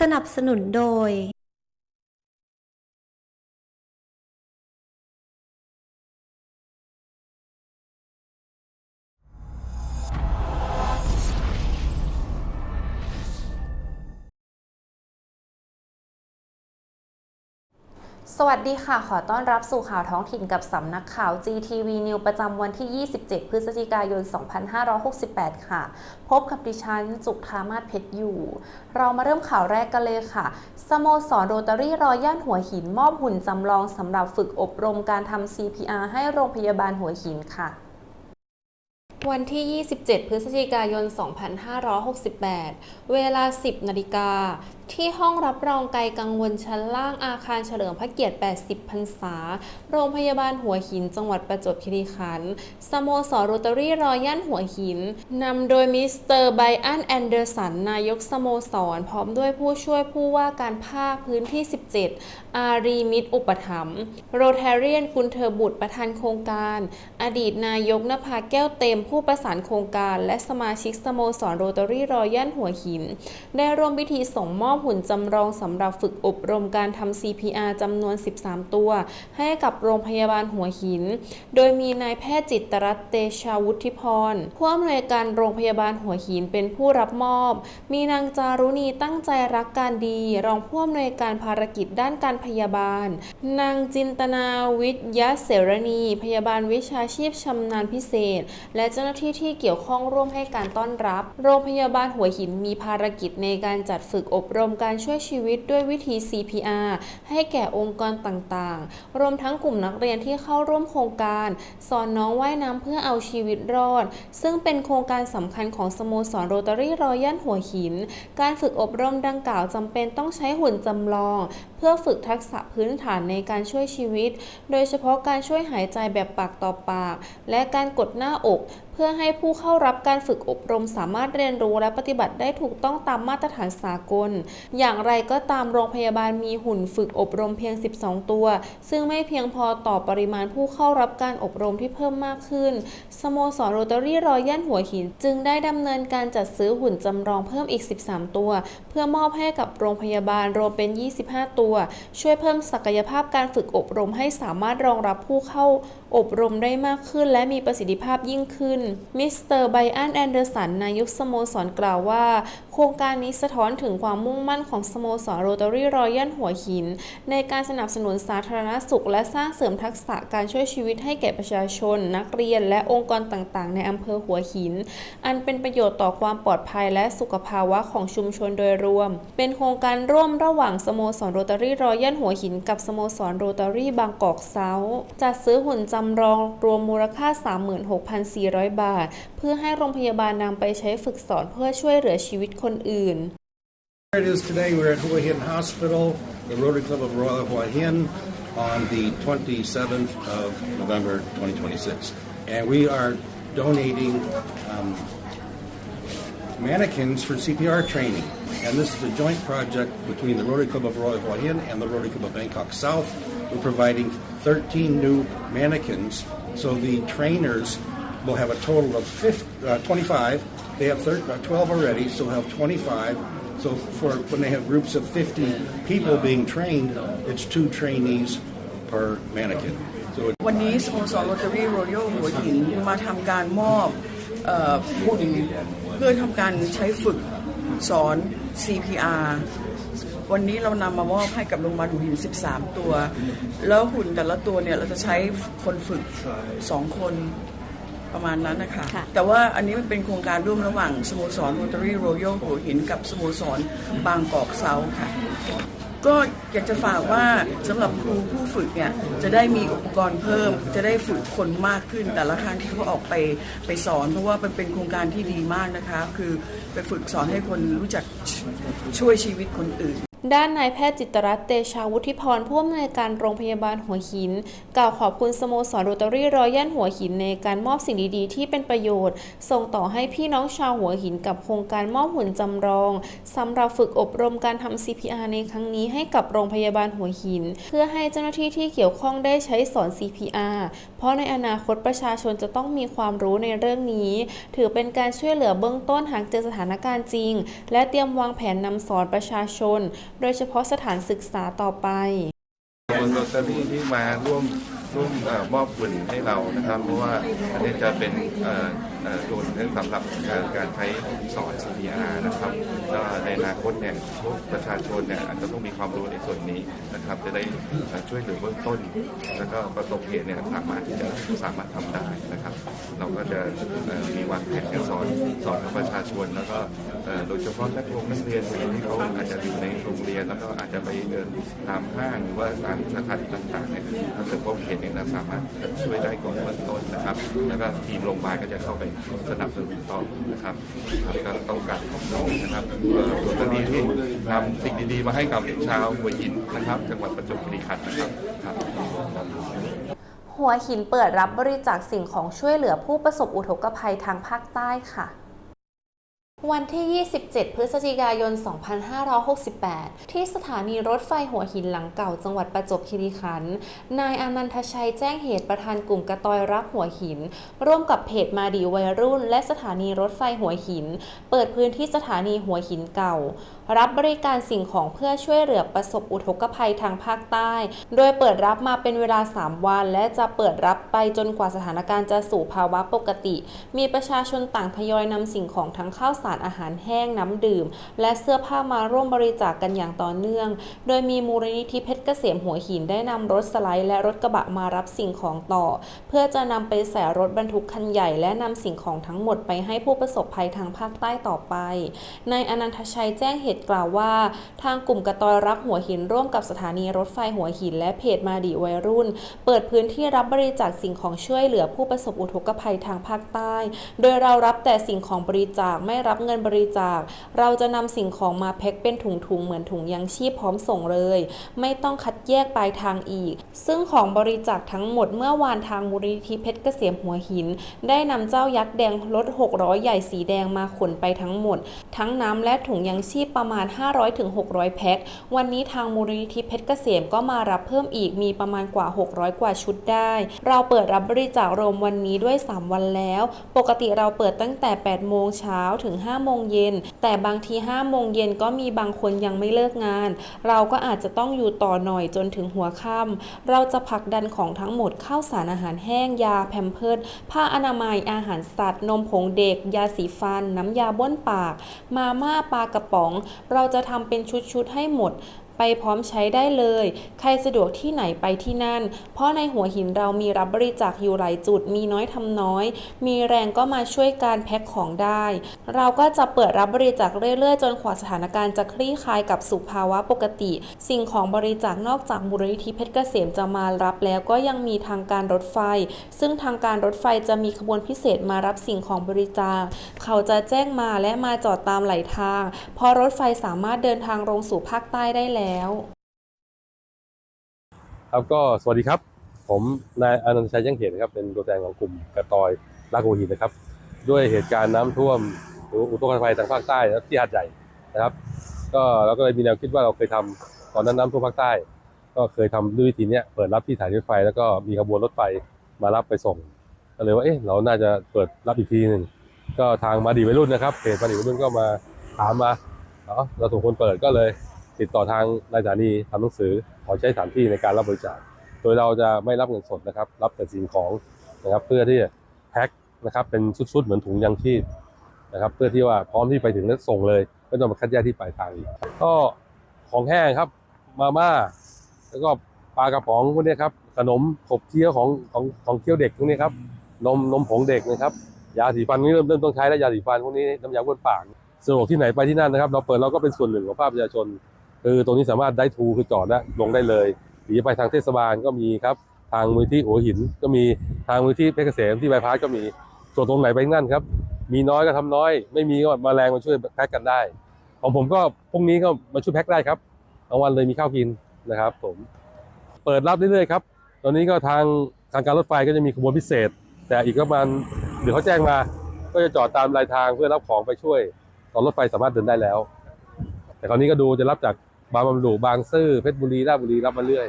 สนับสนุนโดย สวัสดีค่ะ ขอต้อนรับสู่ข่าวท้องถิ่นกับสำนักข่าว GTV News ประจำวันที่ 27 พฤศจิกายน 2568 ค่ะ พบกับดิฉันจุกธามาศเพชรอยู่ เรามาเริ่มข่าวแรกกันเลยค่ะ สโมสรโรตารี่รอย่านหัวหินมอบหุ่นจำลองสำหรับฝึกอบรมการทำ CPR ให้โรงพยาบาลหัวหินค่ะ วันที่ 27 พฤศจิกายน 2568 เวลา 10 นาฬิกา ที่ห้องรับรองไกลกังวลชั้นล่างอาคารเฉลิมพระเกียรติ 80 พรรษา โรงพยาบาลหัวหิน จังหวัดประจวบคีรีขันธ์ สโมสรโรตารี่รอย่นหัวหิน นำโดยมิสเตอร์ไบอันแอนเดอร์สัน นายกสโมสร พร้อมด้วยผู้ช่วยผู้ว่าการภาคพื้นที่ 17 อารีมิตรอุปถัมภ์ โรเทเรียนกุลเทอร์บุตรประธานโครงการ อดีตนายกนภาแก้วเต็มผูู้้ประสานโครงการ และสมาชิกสโมสรโรตารี่รอย่านหัวหิน ได้ร่วมพิธีส่งมอบหุ่นจำลองสำหรับฝึกอบรมการทำ CPR จำนวน 13 ตัว ให้กับโรงพยาบาลหัวหิน โดยมีนายแพทย์จิตรัตเตชาวุฒิพรผู้อำนวยการโรงพยาบาลหัวหินเป็นผู้รับมอบ มีนางจารุณีตั้งใจรักการดี รองผู้อำนวยการภารกิจด้านการพยาบาล นางจินตนาวิทยาเสรณี พยาบาลวิชาชีพชำนาญพิเศษ และเจ้าหน้าที่ที่เกี่ยวข้องร่วมให้การต้อนรับ โรงพยาบาลหัวหินมีภารกิจในการจัดฝึกอบรมการช่วยชีวิตด้วยวิธี CPR ให้แก่องค์กรต่างๆ รวมทั้งกลุ่มนักเรียนที่เข้าร่วมโครงการ สอนน้องว่ายน้ำเพื่อเอาชีวิตรอด ซึ่งเป็นโครงการสำคัญของสโมสรโรตารี่รอยันหัวหิน การฝึกอบรมดังกล่าวจำเป็นต้องใช้หุ่นจำลอง เพื่อฝึกทักษะพื้นฐานในการช่วยชีวิต โดยเฉพาะการช่วยหายใจแบบปากต่อปาก และการกดหน้าอกเพื่อให้ผู้เข้ารับการฝึกอบรมสามารถเรียนรู้และปฏิบัติได้ถูกต้องตามมาตรฐานสากล อย่างไรก็ตามโรงพยาบาลมีหุ่นฝึกอบรมเพียง 12 ตัว ซึ่งไม่เพียงพอต่อปริมาณผู้เข้ารับการอบรมที่เพิ่มมากขึ้น สโมสรโรตารี่รอย่านหัวหิน จึงได้ดำเนินการจัดซื้อหุ่นจำลองเพิ่มอีก 13 ตัว เพื่อมอบให้กับโรงพยาบาลรวมเป็น 25 ตัว ช่วยเพิ่มศักยภาพการฝึกอบรมให้สามารถรองรับผู้เข้าอบรมได้มากขึ้น และมีประสิทธิภาพยิ่งขึ้นมิสเตอร์ไบอันแอนเดอร์สันนายกสโมสรกล่าวว่า โครงการนี้สะท้อนถึงความมุ่งมั่นของสโมสรโรตารี่รอยันหัวหิน ในการสนับสนุนสาธารณสุข และสร้างเสริมทักษะการช่วยชีวิตให้แก่ประชาชน นักเรียน และองค์กรต่างๆ ในอำเภอหัวหิน อันเป็นประโยชน์ต่อความปลอดภัยและสุขภาวะของชุมชนโดยรวม เป็นโครงการร่วมระหว่างสโมสรโรตารี่รอยันหัวหิน กับสโมสรโรตารี่บางกอกเซาท์จัดซื้อหุ่นจำลองรวมมูลค่า 36,400บาท เพื่อให้โรงพยาบาลนำไปใช้ฝึกสอนเพื่อช่วยเหลือชีวิตคนอื่น Here it is today. We're at Hua Hin Hospital, the Rotary Club of Royal Hua Hin, on the 27th of November 2026. And we are donating um, mannequins for CPR training. And this is a joint project between the Rotary Club of Royal Hua Hin and the Rotary Club of Bangkok South. We're providing 13 new mannequins. So the trainers will have a total of 50, uh, 25. They have thir- uh, 12 already, so we'll have 25. So for when they have groups of 50 people being trained, it's two trainees per mannequin. So it วันนี้สโมสรโรตารี่รอยัลหัวหินมาทำการมอบเอ่อหุ่นเพื่อทำการใช้ฝึกสอน CPR วันนี้เรานำมามอบให้กับโรงพยาบาลหัวหิน 13 ตัว แล้วหุ่นแต่ละตัวเนี่ยเราจะใช้คนฝึก 2 คน ประมาณนั้นนะคะค่ะแต่ว่าอันนี้มันเป็นโครงการร่วมระหว่างสโมสรโรตารี่รอยัลหัวหินกับสโมสรบางกอกเซาท์ค่ะ ก็อยากจะฝากว่าสำหรับครูผู้ฝึกเนี่ยจะได้มีอุปกรณ์เพิ่ม จะได้ฝึกคนมากขึ้น แต่ละครั้งที่เขาออกไปไปสอน เพราะว่ามันเป็นโครงการที่ดีมากนะคะ คือไปฝึกสอนให้คนรู้จักชช่วยชีวิตคนอื่น ด้านนายแพทย์จิตรัตน์เตชาวุฒิพรผู้อำนวยการโรงพยาบาลหัวหิน กล่าวขอบคุณสโมสรโรตารี่รอยัลหัวหินในการมอบสิ่งดีๆ ที่เป็นประโยชน์ ส่งต่อให้พี่น้องชาวหัวหินกับโครงการมอบหุ่นจำลองสำหรับฝึกอบรมการทำ CPR ในครั้งนี้ให้กับโรงพยาบาลหัวหิน เพื่อให้เจ้าหน้าที่ที่เกี่ยวข้องได้ใช้สอน CPR เพราะในอนาคตประชาชนจะต้องมีความรู้ในเรื่องนี้ ถือเป็นการช่วยเหลือเบื้องต้นหากเจอสถานการณ์จริง และเตรียมวางแผนนำสอนประชาชน โดยเฉพาะสถานศึกษาต่อไปคนลอตเตอรี่ที่มาร่วมร่วมอ่อมอบบุญให้เรานะครับ เพราะว่าอันนี้จะเป็น เอ่อเรื่องสำหรับการการใช้สอน CPR นะครับก็ในอนาคตเนี่ยพวกประชาชนเนี่ยอาจจะต้องมีความรู้ในส่วนนี้นะครับจะได้ช่วยเหลือเบื้องต้น แล้วก็ประสบเหตุเนี่ยสามารถที่จะสามารถทำได้นะครับ เราก็จะมีวางแผนการสอนสอนกับประชาชน แล้วก็โดยเฉพาะนักเรียนนักเรียนที่เขาอาจจะอยู่ในโรงเรียน แล้วก็อาจจะไปเดินตามห้างหรือว่าตามสถานที่ต่างๆเนี่ยถ้าเกิดพบเห็นเนี่ยสามารถช่วยได้ก่อนเบื้องต้นนะครับ แล้วก็ทีมโรงพยาบาลก็จะเข้าไปสนับสนุนต่อนะครับก็ต้องการขอบคุณนะครับเอ่อตัวตาดีที่นำสิ่งดีๆ มาให้กับชาวหัวหินนะครับ จังหวัดประจวบคีรีขันธ์นะครับครับหัวหินเปิดรับบริจาคสิ่งของช่วยเหลือผู้ประสบอุทกภัยทางภาคใต้ค่ะ วันที่ 27 พฤศจิกายน 2568 ที่สถานีรถไฟหัวหินหลังเก่าจังหวัดประจวบคีรีขันธ์ นายอนันทชัยแจ้งเหตุประธานกลุ่มกระตอยรักหัวหิน ร่วมกับเพจมาดีวัยรุ่น และสถานีรถไฟหัวหิน เปิดพื้นที่สถานีหัวหินเก่า รับบริการสิ่งของเพื่อช่วยเหลือประสบอุทกภัยทางภาคใต้ โดยเปิดรับมาเป็นเวลา 3 วัน และจะเปิดรับไปจนกว่าสถานการณ์จะสู่ภาวะปกติ มีประชาชนต่างทยอยนำสิ่งของทั้งข้าวสารอาหารแห้งน้ำดื่ม และเสื้อผ้ามาร่วมบริจาคกกันอย่างต่อเนื่อง โดยมีมูลนิธิเพชรเกษมหัวหินได้นำรถสไลด์และรถกระบะมารับสิ่งของต่อ เพื่อจะนำไปใส่รถบรรทุกคันใหญ่และนำสิ่งของทั้งหมดไปให้ผู้ประสบภัยทางภาคใต้ต่อไปนายอนันทชัยแจ้งเหตุกล่าวว่า ทางกลุ่มกระตอยรักหัวหินร่วมกับสถานีรถไฟหัวหิน และเพจมาดีวัยรุ่น เปิดพื้นที่รับบริจาคสิ่งของช่วยเหลือผู้ประสบอุทกภัยทางภาคใต้ โดยเรารับแต่สิ่งของบริจาคไม่รับเงินบริจาค เราจะนำสิ่งของมาแพ็คเป็นถุงๆเหมือนถุงยังชีพพร้อมส่งเลย ไม่ต้องคัดแยกปลายทางอีก ซึ่งของบริจาคทั้งหมดเมื่อวานทางมูลนิธิเพชรเกษมหัวหิน ได้นำเจ้ายักษ์แดงรถ600ใหญ่สีแดงมาขนไปทั้งหมด ทั้งน้ำและถุงยังชีพประมาณ 500-600 แพ็ค วันนี้ทางมูลนิธิเพชรเกษมก็มารับเพิ่มอีกมีประมาณกว่า 600 กว่าชุดได้ เราเปิดรับบริจาครวมวันนี้ด้วย 3 วันแล้ว ปกติเราเปิดตั้งแต่ 8 โมงเช้าถึง 5 โมงเย็น แต่บางที 5 โมงเย็นก็มีบางคนยังไม่เลิกงาน เราก็อาจจะต้องอยู่ต่อหน่อยจนถึงหัวค่ำเราจะผลักดันของทั้งหมดข้าวสารอาหารแห้งยาแพมเพิร์ดผ้าอนามัยอาหารสัตว์ นมผงเด็ก ยาสีฟัน น้ำยาบ้วนปาก มาม่าปลากระป๋องเราจะทำเป็นชุดๆให้หมด ไปพร้อมใช้ได้เลย ใครสะดวกที่ไหนไปที่นั่น เพราะในหัวหินเรามีรับบริจาคอยู่หลายจุด มีน้อยทำน้อย มีแรงก็มาช่วยการแพ็คของได้ เราก็จะเปิดรับบริจาคเรื่อยๆ จนกว่าสถานการณ์จะคลี่คลายกับสุภาวะปกติ สิ่งของบริจาคนอกจากมูลนิธิเพชรเกษมจะมารับแล้วก็ยังมีทางการรถไฟ ซึ่งทางการรถไฟจะมีขบวนพิเศษมารับสิ่งของบริจาค เขาจะแจ้งมาและมาจอดตามไหลทางพราะรถไฟสามารถเดินทางลงสู่ภาคใต้ได้แล้วครับก็สวัสดีครับ ผมนายอนันตชัยยังเหตุนะครับ เป็นตัวแทนของกลุ่มกระตอยลากโอหินนะครับ ด้วยเหตุการณ์น้ำท่วมหรืออุทกภัยทางภาคใต้นะครับที่หาดใหญ่นะครับ ก็เราก็เลยมีแนวคิดว่าเราเคยทำตอนนั้นน้ำท่วมภาคใต้ ก็เคยทำด้วยวิธีเนี้ยเปิดรับที่สถานีรถไฟ แล้วก็มีขบวนรถไฟมารับไปส่งก็เลยว่าเอ๊ะเราน่าจะเปิดรับอีกทีหนึ่งก็ทางมาดีวัยรุ่นนะครับเพจมาดีวัยรุ่นก็มาถามมาเนาะเราสมควรเปิดก็เลย ติดต่อทางนายสถานีทำหนังสือขอใช้สถานที่ในการรับบริจาค โดยเราจะไม่รับเงินสดนะครับ รับแต่สิ่งของนะครับ เพื่อที่จะแพ็คนะครับ เป็นชุดๆเหมือนถุงยังชีพนะครับ เพื่อที่ว่าพร้อมที่ไปถึงแล้วส่งเลยไม่ต้องมาคัดแยกที่ปลายทางอีกก็ของแห้งครับ มาม่าแล้วก็ปลากระป๋องพวกนี้ครับขนมขบเคี้ยวของของของเคี้ยวเด็กพวกนี้ครับนมนมผงเด็กนะครับยาสีฟันนี่เริ่มเริ่มต้องใช้แล้วยาสีฟันพวกนี้น้ำยาบ้วนปากสะดวกที่ไหนไปที่นั่นนะครับ เราเปิดเราก็เป็นส่วนหนึ่งของภาคประชาชน คือตรงนี้สามารถได้ทูคือจอดและลงได้เลยหรือจะไปทางเทศบาลก็มีครับ ทางมูลที่หัวหินก็มีทางมูลที่เพชรเกษมที่บายพาสก็มีส่วนตรงไหนไปนั่นครับ มีน้อยก็ทำน้อย ไม่มีก็มาแรงมาช่วยแพ็กกันได้ ของผมก็พรุ่งนี้ก็มาช่วยแพ็กได้ครับบางวันเลยมีข้าวกินนะครับ ผมเปิดรับเรื่อยๆครับตอนนี้ก็ทางทางการรถไฟก็จะมีขบวนพิเศษ แต่อีกประมาณเดี๋ยวเขาแจ้งมา ก็จะจอดตามรายทางเพื่อรับของไปช่วย ตอนรถไฟสามารถเดินได้แล้ว แต่คราวนี้ก็ดูจะรับจาก บางบำรุบางซื่อเพชรบุรีราชบุรีรับมาเรื่อย